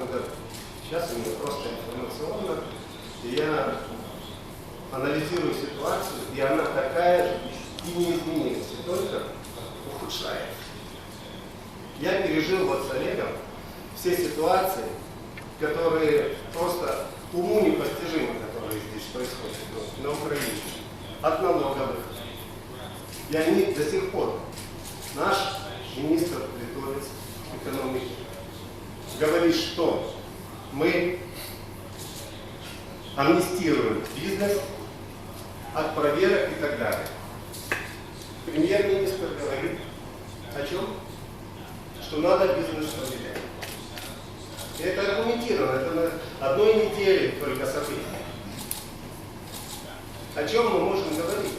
надо, сейчас именно просто информационно, я анализирую ситуацию, и она такая же, и не изменилась, и только ухудшается. Я пережил вот с Олегом все ситуации, которые просто уму непостижимы, которые здесь происходят на Украине, от налоговых. И они до сих пор. Наш министр литовец экономики говорит, что мы амнистируем бизнес от проверок и так далее. Премьер-министр говорит о чем? Что надо бизнес проверять. Это аргументировано, это на одной неделе только события. О чем мы можем говорить?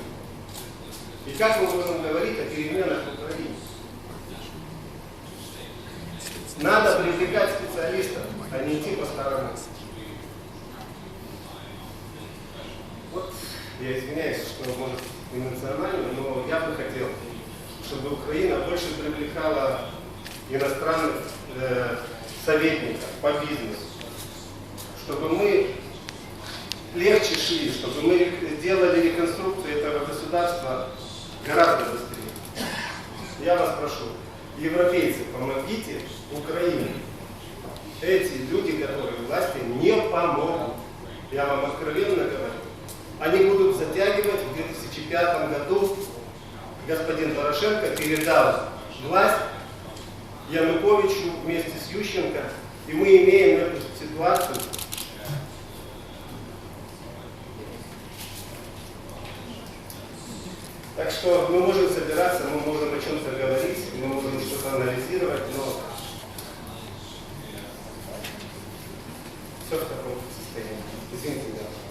И как мы можем говорить о переменах в Украине? Надо привлекать специалистов, а не идти по сторонам. Вот, я извиняюсь, что может эмоционально, но я бы хотел, чтобы Украина больше привлекала иностранных э, советников по бизнесу, чтобы мы легче шли, чтобы мы делали реконструкцию этого государства гораздо быстрее. Я вас прошу, европейцы, помогите Украине. Эти люди, которые власти, не помогут. Я вам откровенно говорю. Они будут затягивать в 2005 году господин Порошенко передал власть Януковичу вместе с Ющенко. И мы имеем эту ситуацию. Так что мы можем собираться, мы можем о чем-то говорить, мы можем что-то анализировать, но все в таком состоянии. Извините, да.